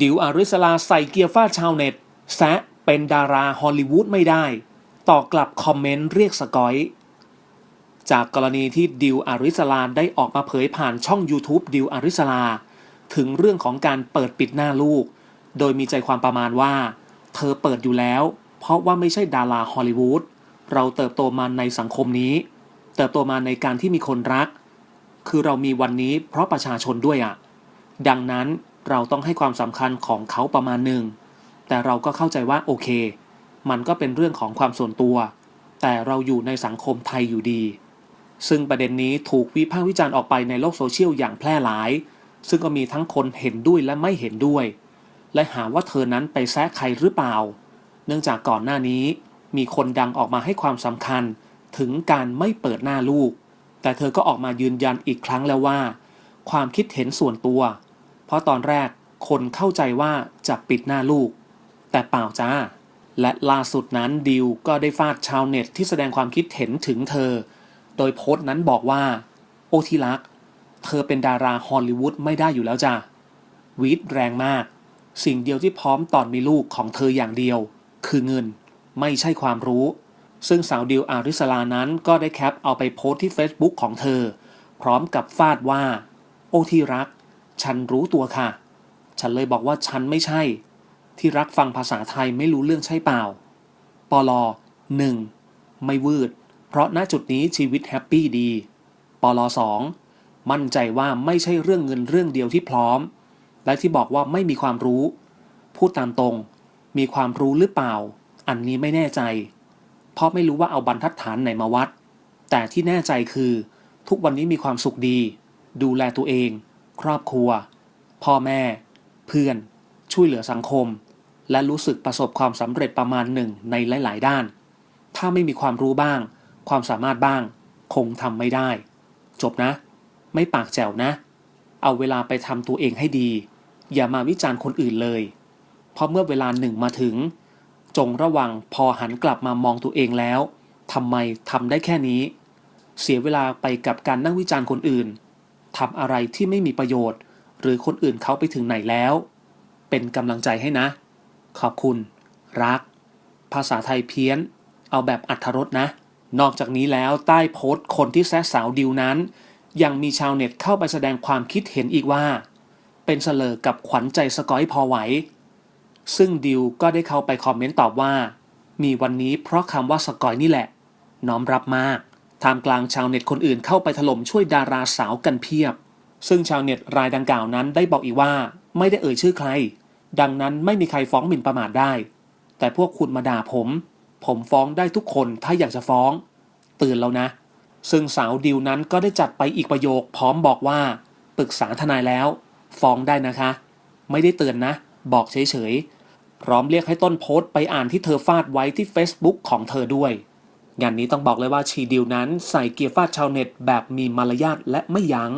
ดิวอาริสลาใส่เกียร์ฟาดชาวเน็ต แซะเป็นดาราฮอลลีวูดไม่ได้ ต่อกลับคอมเมนต์เรียกสกอย จากกรณีที่ดิวอาริสลาได้ออกมาเผยผ่านช่อง YouTube ดิวอาริสลา ถึงเรื่องของการเปิดปิดหน้าลูก โดยมีใจความประมาณว่า เธอเปิดอยู่แล้ว เพราะว่าไม่ใช่ดาราฮอลลีวูดเราเติบโตมาในสังคมนี้ เติบโตมาในการที่มีคนรัก คือเรามีวันนี้เพราะประชาชนด้วยอะ่ะ ดังนั้น เราต้องให้ความสำคัญของเขาประมาณหนึ่ง แต่เราก็เข้าใจว่าโอเค มันก็เป็นเรื่องของความส่วนตัว แต่เราอยู่ในสังคมไทยอยู่ดี ซึ่งประเด็นนี้ถูกวิพากษ์วิจารณ์ออกไปในโลกโซเชียลอย่างแพร่หลาย ซึ่งก็มีทั้งคนเห็นด้วยและไม่เห็นด้วย และหาว่าเธอนั้นไปแซะใครหรือเปล่า เนื่องจากก่อนหน้านี้ มีคนดังออกมาให้ความสำคัญถึงการไม่เปิดหน้าลูก แต่เธอก็ออกมายืนยันอีกครั้งแล้วว่า ความคิดเห็นส่วนตัว เพราะตอนแรกคนเข้าใจว่าจะปิดหน้าลูก แต่เปล่าจ้า และล่าสุดนั้นดิวก็ได้ฟาดชาวเน็ตที่แสดงความคิดเห็นถึงเธอ โดยโพสต์นั้นบอกว่า โอที่รัก เธอเป็นดาราฮอลลีวูดไม่ได้อยู่แล้วจ้ะวีดแรงมาก สิ่งเดียวที่พร้อมตอนมีลูกของเธออย่างเดียว คือเงิน ไม่ใช่ความรู้ ซึ่งสาวดิวอาริสลานั้นก็ได้แคปเอาไปโพสต์ที่ Facebook ของเธอ พร้อมกับฟาดว่า โอทีรัก ฉันรู้ตัวค่ะ ฉันเลยบอกว่าฉันไม่ใช่ ที่รักฟังภาษาไทยไม่รู้เรื่องใช่เปล่า ปลหนึ่งไม่วืด เพราะณจุดนี้ชีวิตแฮปปี้ดี ปลสองมั่นใจว่าไม่ใช่เรื่องเงินเรื่องเดียวที่พร้อม และที่บอกว่าไม่มีความรู้ พูดตามตรง มีความรู้หรือเปล่า อันนี้ไม่แน่ใจ เพราะไม่รู้ว่าเอาบรรทัดฐานไหนมาวัด แต่ที่แน่ใจคือ ทุกวันนี้มีความสุขดี ดูแลตัวเอง ครอบครัว พ่อแม่ เพื่อน ช่วยเหลือสังคม และรู้สึกประสบความสำเร็จประมาณหนึ่งในหลาย ๆ ด้าน ถ้าไม่มีความรู้บ้าง ความสามารถบ้าง คงทำไม่ได้ จบนะ ไม่ปากแจ๋วนะ เอาเวลาไปทำตัวเองให้ดี อย่ามาวิจารณ์คนอื่นเลย เพราะเมื่อเวลาหนึ่งมาถึง จงระวังพอหันกลับมามองตัวเองแล้วทำไมทำได้แค่นี้ เสียเวลาไปกับการนั่งวิจารณ์คนอื่น ทำอะไรที่ไม่มีประโยชน์ หรือคนอื่นเขาไปถึงไหนแล้ว เป็นกำลังใจให้นะ ขอบคุณ รัก ภาษาไทยเพี้ยน เอาแบบอัธรสนะ นอกจากนี้แล้วใต้โพสต์คนที่แซะสาวดิวนั้น ยังมีชาวเน็ตเข้าไปแสดงความคิดเห็นอีกว่า เป็นเสลอกับขวัญใจสกอยพอไหว ซึ่งดิวก็ได้เข้าไปคอมเมนต์ตอบว่า มีวันนี้เพราะคำว่าสกอยนี่แหละ น้อมรับมาก ท่ามกลางชาวเน็ตคนอื่นเข้าไปถล่มช่วยดาราสาวกันเพียบ ซึ่งชาวเน็ตรายดังกล่าวนั้นได้บอกอีกว่าไม่ได้เอ่ยชื่อใคร ดังนั้นไม่มีใครฟ้องหมิ่นประมาทได้ แต่พวกคุณมาด่าผม ผมฟ้องได้ทุกคนถ้าอยากจะฟ้อง ตือนแล้วนะ ซึ่งสาวดิวนั้นก็ได้จัดไปอีกประโยค พร้อมบอกว่าปรึกษาทนายแล้ว ฟ้องได้นะคะ ไม่ได้เตือนนะ บอกเฉยๆพร้อมเรียกให้ต้นโพสต์ไปอ่านที่เธอฟาดไว้ที่ Facebook ของเธอด้วย งานนี้ต้องบอกเลยว่าชีดิวนั้นใส่เกียร์ฟาดชาวเน็ตแบบมีมารยาทและไม่ยัง้ง